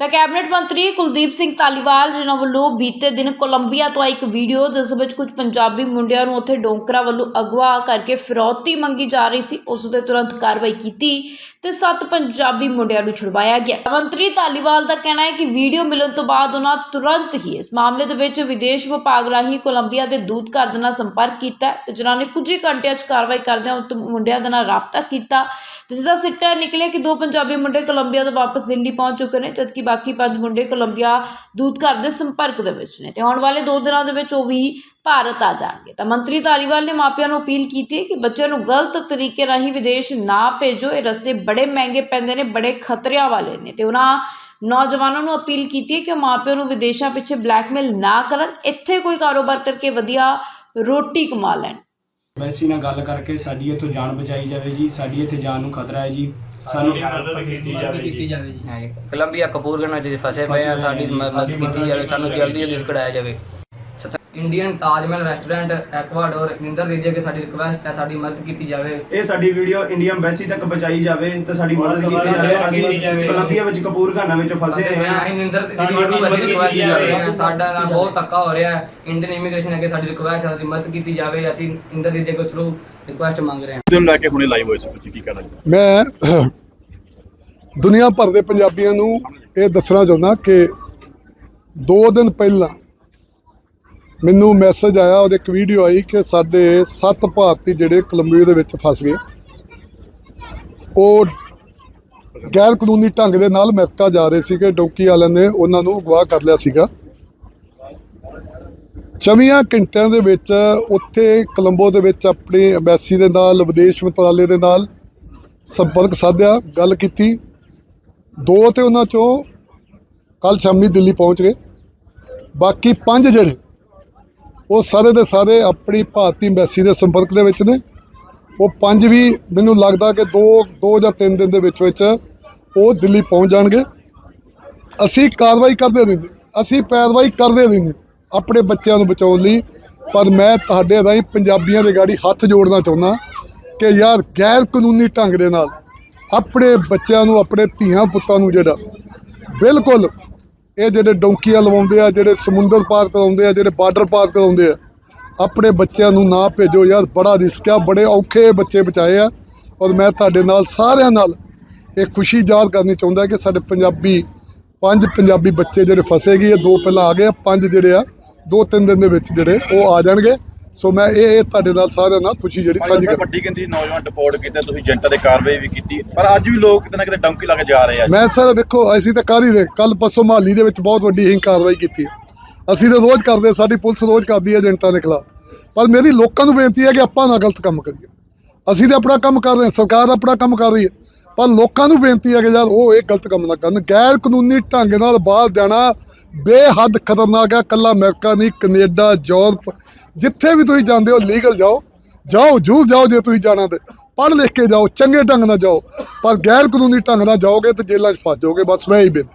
ਤਾਂ ਕੈਬਨਿਟ ਮੰਤਰੀ ਕੁਲਦੀਪ ਸਿੰਘ ਧਾਲੀਵਾਲ, ਜਿਨ੍ਹਾਂ ਵੱਲੋਂ ਬੀਤੇ ਦਿਨ ਕੋਲੰਬੀਆ ਤੋਂ ਆਈ ਇੱਕ ਵੀਡੀਓ, ਜਿਸ ਵਿੱਚ ਕੁਝ ਪੰਜਾਬੀ ਮੁੰਡਿਆਂ ਨੂੰ ਉੱਥੇ ਡੋਂਕਰਾ ਵੱਲੋਂ ਅਗਵਾ ਕਰਕੇ ਫਿਰੌਤੀ ਮੰਗੀ ਜਾ ਰਹੀ ਸੀ, ਉਸ ਦੇ ਤੁਰੰਤ ਕਾਰਵਾਈ ਕੀਤੀ ਤੇ ਸੱਤ ਪੰਜਾਬੀ ਮੁੰਡਿਆਂ ਨੂੰ ਛੁਡਵਾਇਆ ਗਿਆ। ਮੰਤਰੀ ਧਾਲੀਵਾਲ ਦਾ ਕਹਿਣਾ ਹੈ ਕਿ ਵੀਡੀਓ ਮਿਲਣ ਤੋਂ ਬਾਅਦ ਉਹਨਾਂ ਤੁਰੰਤ ਹੀ ਇਸ ਮਾਮਲੇ ਦੇ ਵਿੱਚ ਵਿਦੇਸ਼ ਵਿਭਾਗ ਰਾਹੀਂ ਕੋਲੰਬੀਆ ਦੇ ਦੂਤ ਘਰ ਦੇ ਨਾਲ ਸੰਪਰਕ ਕੀਤਾ ਹੈ ਤੇ ਜਿਨ੍ਹਾਂ ਨੇ ਕੁਝ ਹੀ ਘੰਟਿਆਂ 'ਚ ਕਾਰਵਾਈ ਕਰਦਿਆਂ ਉਹ ਮੁੰਡਿਆਂ ਦੇ ਨਾਲ ਰਾਬਤਾ ਕੀਤਾ ਤੇ ਜਿਸ ਦਾ ਸਿੱਟਾ ਇਹ ਨਿਕਲਿਆ ਕਿ ਦੋ ਪੰਜਾਬੀ ਮੁੰਡੇ ਕੋਲੰਬੀਆ ਤੋਂ ਵਾਪਸ ਦਿੱਲੀ ਪਹੁੰਚ ਚੁੱਕੇ ਨੇ, ਜਦਕਿ ਬਾਕੀ ਪੰਜ ਮੁੰਡੇ ਕੋਲੰਬੀਆ ਦੂਤ ਦੇ ਸੰਪਰਕ ਦੇ ਵਿੱਚ ਨੇ। ਤੇ ਆਉਣ ਵਾਲੇ ਦੋ ਦਿਨਾਂ ਦੇ ਵਿੱਚ ਉਹ ਵੀ ਭਾਰਤ ਆ ਜਾਣਗੇ। ਤਾਂ ਮੰਤਰੀ ਧਾਲੀਵਾਲ ਨੇ ਮਾਪਿਆਂ ਨੂੰ ਅਪੀਲ ਕੀਤੀ ਹੈ ਕਿ ਬੱਚਿਆਂ ਨੂੰ ਗਲਤ ਤਰੀਕੇ ਰਾਹੀਂ ਵਿਦੇਸ਼ ਨਾ ਭੇਜੋ। ਇਹ ਰਸਤੇ ਬੜੇ ਮਹਿੰਗੇ ਪੈਂਦੇ ਨੇ, ਬੜੇ ਖਤਰਿਆਂ ਵਾਲੇ ਨੇ। ਤੇ ਉਹਨਾਂ ਨੌਜਵਾਨਾਂ ਨੂੰ ਅਪੀਲ ਕੀਤੀ ਹੈ ਕਿ ਉਹ ਮਾਪਿਆਂ ਨੂੰ ਵਿਦੇਸ਼ਾਂ ਪਿੱਛੇ ਬਲੈਕਮੇਲ ਨਾ ਕਰਨ। ਇੱਥੇ ਕੋਈ ਕਾਰੋਬਾਰ ਕਰਕੇ ਵਧੀਆ ਰੋਟੀ ਕਮਾ ਲੈਣ। ਵੈਸੀ ਨਾਲ ਗੱਲ ਕਰਕੇ ਸਾਡੀ ਇੱਥੋਂ ਜਾਨ ਬਚਾਈ ਜਾਵੇ ਜੀ। ਸਾਡੀ ਇੱਥੇ ਜਾਨ ਨੂੰ ਖਤਰਾ ਹੈ ਜੀ। ਸਾਨੂੰ ਮਦਦ ਕੀਤੀ ਜਾਵੇ ਜੀ ਜਾਵੇ ਜੀ ਹਾਂ ਜੀ। ਕੋਲੰਬੀਆ ਕਪੂਰਗੰਜ ਚ ਫਸੇ ਪਏ ਆ ਸਾਡੀ ਮਦਦ ਕੀਤੀ ਜਾਵੇ ਸਾਨੂੰ ਜਲਦੀ ਜਲਦੀ ਛੁਡਾਇਆ ਜਾਵੇ। Indian Taj Mahal restaurant Ecuador Ninder ਰੀਜੇ ਕੇ ਸਾਡੀ ਰਿਕਵੈਸਟ ਹੈ ਸਾਡੀ ਮਦਦ ਕੀਤੀ ਜਾਵੇ। ਇਹ ਸਾਡੀ ਵੀਡੀਓ ਇੰਡੀਆ ਐਮਬੈਸੀ ਤੱਕ ਪਹੁੰਚਾਈ ਜਾਵੇ ਤੇ ਸਾਡੀ ਮਦਦ ਕੀਤੀ ਜਾਵੇ। ਅਸੀਂ ਕੋਲੰਬੀਆ ਵਿੱਚ ਕਪੂਰਗਾਨਾ ਵਿੱਚ ਫਸੇ ਹੋਏ ਹਾਂ। ਅਸੀਂ ਨਿੰਦਰ ਰੀਜੇ ਨੂੰ ਅਸੀਂ ਰਿਕਵੈਸਟ ਕਰ ਰਹੇ ਹਾਂ। ਸਾਡਾ ਨਾਲ ਬਹੁਤ ਧੱਕਾ ਹੋ ਰਿਹਾ ਹੈ। ਇੰਡੀਅਨ ਇਮੀਗ੍ਰੇਸ਼ਨ ਅੱਗੇ ਸਾਡੀ ਰਿਕਵੈਸਟ ਹੈ ਸਾਡੀ ਮਦਦ ਕੀਤੀ ਜਾਵੇ। ਅਸੀਂ ਇੰਦਰ ਰੀਜੇ ਕੋ ਥਰੂ ਰਿਕਵੈਸਟ ਮੰਗ ਰਹੇ ਹਾਂ। ਦਿਨ ਲੈ ਕੇ ਹੁਣੇ ਲਾਈਵ ਹੋਏ ਸੀ ਤੁਸੀਂ ਕੀ ਕਹਿਣਾ ਮੈਂ ਦੁਨੀਆ ਭਰ ਦੇ ਪੰਜਾਬੀਆਂ ਨੂੰ ਇਹ ਦੱਸਣਾ ਚਾਹੁੰਦਾ ਕਿ 2 ਦਿਨ ਪਹਿਲਾਂ ਮੈਨੂੰ ਮੈਸੇਜ ਆਇਆ, ਉਹਦੇ ਇੱਕ ਵੀਡੀਓ ਆਈ ਕਿ ਸਾਡੇ 7 ਭਾਰਤੀ ਜਿਹੜੇ ਕੋਲੰਬੀਆ ਦੇ ਵਿੱਚ ਫਸ ਗਏ। ਉਹ ਗੈਰ ਕਾਨੂੰਨੀ ਢੰਗ ਦੇ ਨਾਲ ਅਮਰੀਕਾ ਜਾ ਰਹੇ ਸੀਗੇ, ਡੌਂਕੀ ਵਾਲਿਆਂ ਨੇ ਉਹਨਾਂ ਨੂੰ ਅਗਵਾ ਕਰ ਲਿਆ ਸੀਗਾ। 24 ਘੰਟਿਆਂ ਦੇ ਵਿੱਚ ਉੱਥੇ ਕੋਲੰਬੋ ਦੇ ਵਿੱਚ ਆਪਣੀ ਐਮਬੈਸੀ ਦੇ ਨਾਲ, ਵਿਦੇਸ਼ ਮੰਤਰਾਲੇ ਦੇ ਨਾਲ ਸੰਪਰਕ ਸਾਧਿਆ, ਗੱਲ ਕੀਤੀ। ਦੋ ਤੇ ਉਹਨਾਂ ਚੋਂ ਕੱਲ ਸ਼ਾਮੀ ਦਿੱਲੀ ਪਹੁੰਚ ਗਏ। ਬਾਕੀ ਪੰਜ ਜਿਹੜੇ ਉਹ ਸਾਰੇ ਦੇ ਸਾਰੇ ਆਪਣੀ ਭਾਰਤੀ ਐਮਬੈਸੀ ਦੇ ਸੰਪਰਕ ਦੇ ਵਿੱਚ ਨੇ। ਉਹ ਪੰਜ ਵੀ ਮੈਨੂੰ ਲੱਗਦਾ ਕਿ ਦੋ ਦੋ ਜਾਂ ਤਿੰਨ ਦਿਨ ਦੇ ਵਿੱਚ ਵਿੱਚ ਉਹ ਦਿੱਲੀ ਪਹੁੰਚ ਜਾਣਗੇ। ਅਸੀਂ ਕਾਰਵਾਈ ਕਰਦੇ ਰਹਿੰਦੇ ਅਸੀਂ ਪੈਰਵਾਈ ਕਰਦੇ ਰਹਿੰਦੇ ਆਪਣੇ ਬੱਚਿਆਂ ਨੂੰ ਬਚਾਉਣ ਲਈ। ਪਰ ਮੈਂ ਤੁਹਾਡੇ ਰਾਹੀਂ ਪੰਜਾਬੀਆਂ ਦੇ ਗਾੜੀ ਹੱਥ ਜੋੜਨਾ ਚਾਹੁੰਦਾ ਕਿ ਯਾਰ ਗੈਰ ਕਾਨੂੰਨੀ ਢੰਗ ਦੇ ਨਾਲ ਆਪਣੇ ਬੱਚਿਆਂ ਨੂੰ, ਆਪਣੇ ਧੀਆਂ ਪੁੱਤਾਂ ਨੂੰ ਜਿਹੜਾ ਬਿਲਕੁਲ ਇਹ ਜਿਹੜੇ ਡੌਂਕੀਆਂ ਲਵਾਉਂਦੇ ਆ ਜਿਹੜੇ ਸਮੁੰਦਰ ਪਾਰ ਕਰਾਉਂਦੇ ਆ ਜਿਹੜੇ ਬਾਰਡਰ ਪਾਰ ਕਰਾਉਂਦੇ ਆ ਆਪਣੇ ਬੱਚਿਆਂ ਨੂੰ ਨਾ ਭੇਜੋ ਯਾਰ ਬੜਾ ਰਿਸਕ ਆ ਬੜੇ ਔਖੇ ਬੱਚੇ ਬਚਾਏ ਆ। ਔਰ ਮੈਂ ਤੁਹਾਡੇ ਨਾਲ ਸਾਰਿਆਂ ਨਾਲ ਇਹ ਖੁਸ਼ੀ ਜ਼ਾਹਰ ਕਰਨੀ ਚਾਹੁੰਦਾ ਕਿ ਸਾਡੇ ਪੰਜਾਬੀ ਪੰਜ ਪੰਜਾਬੀ ਬੱਚੇ ਜਿਹੜੇ ਫਸੇ ਗਏ ਦੋ ਪਹਿਲਾਂ ਆ ਗਏ ਆ, ਪੰਜ ਜਿਹੜੇ ਆ ਦੋ ਤਿੰਨ ਦਿਨ ਦੇ ਵਿੱਚ ਜਿਹੜੇ ਉਹ ਆ ਜਾਣਗੇ। ਸੋ ਮੈਂ ਇਹ ਇਹ ਤੁਹਾਡੇ ਨਾਲ ਸਾਰਿਆਂ ਨਾਲ ਖੁਸ਼ੀ ਜਿਹੜੀ ਸਾਂਝੀ ਕਰ ਵੱਡੀ ਗਿਣਤੀ ਨੌਜਵਾਨ ਡਿਪੋਰਟ ਕੀਤੇ ਤੁਸੀਂ ਏਜੰਟਾਂ ਦੇ ਕਾਰਵਾਈ ਵੀ ਕੀਤੀ ਪਰ ਅੱਜ ਵੀ ਲੋਕ ਕਿਤੇ ਨਾ ਕਿਤੇ ਡੌਂਕੀ ਲਾ ਕੇ ਜਾ ਰਹੇ ਆ। ਮੈਂ ਸਰ ਵੇਖੋ ਅਸੀਂ ਤਾਂ ਹੀ ਰਹੇ ਕੱਲ ਪਰਸੋਂ ਮਹਾਲੀ ਦੇ ਵਿੱਚ ਬਹੁਤ ਵੱਡੀ ਹੀ ਕਾਰਵਾਈ ਕੀਤੀ ਹੈ। ਅਸੀਂ ਤਾਂ ਰੋਜ਼ ਕਰਦੇ ਸਾਡੀ ਪੁਲਿਸ ਰੋਜ਼ ਕਰਦੀ ਹੈ ਏਜੰਟਾਂ ਦੇ ਖਿਲਾਫ। ਪਰ ਮੇਰੀ ਲੋਕਾਂ ਨੂੰ ਬੇਨਤੀ ਹੈ ਕਿ ਆਪਾਂ ਨਾ ਗਲਤ ਕੰਮ ਕਰੀਏ। ਅਸੀਂ ਤਾਂ ਆਪਣਾ ਕੰਮ ਕਰ ਰਹੇ ਹਾਂ ਸਰਕਾਰ ਆਪਣਾ ਕੰਮ ਕਰ ਰਹੀ ਹੈ। ਪਰ ਲੋਕਾਂ ਨੂੰ ਬੇਨਤੀ ਹੈ ਕਿ ਯਾਰ ਉਹ ਇਹ ਗਲਤ ਕੰਮ ਨਾ ਕਰਨ। ਗੈਰ ਕਾਨੂੰਨੀ ਢੰਗ ਨਾਲ ਬਾਹਰ ਜਾਣਾ ਬੇਹੱਦ ਖਤਰਨਾਕ ਹੈ ਕੱਲਾ ਅਮਰੀਕਾ ਨਹੀਂ, ਕੈਨੇਡਾ, ਯੂਰਪ, ਜਿੱਥੇ ਵੀ ਤੁਸੀਂ ਜਾਂਦੇ ਹੋ, ਲੀਗਲ ਜਾਓ ਜਾਓ ਜੂ ਜਾਓ ਜੇ ਤੁਸੀਂ ਜਾਣਾ ਤੇ। ਪੜ੍ਹ ਲਿਖ ਕੇ ਜਾਓ, ਚੰਗੇ ਢੰਗ ਨਾਲ ਜਾਓ। ਪਰ ਗੈਰ ਕਾਨੂੰਨੀ ਢੰਗ ਨਾਲ ਜਾਓਗੇ ਤੇ ਜੇਲ੍ਹਾਂ 'ਚ ਫਸ ਜਾਓਗੇ, ਬਸ ਮੈਂ ਹੀ ਬੇਨਤੀ।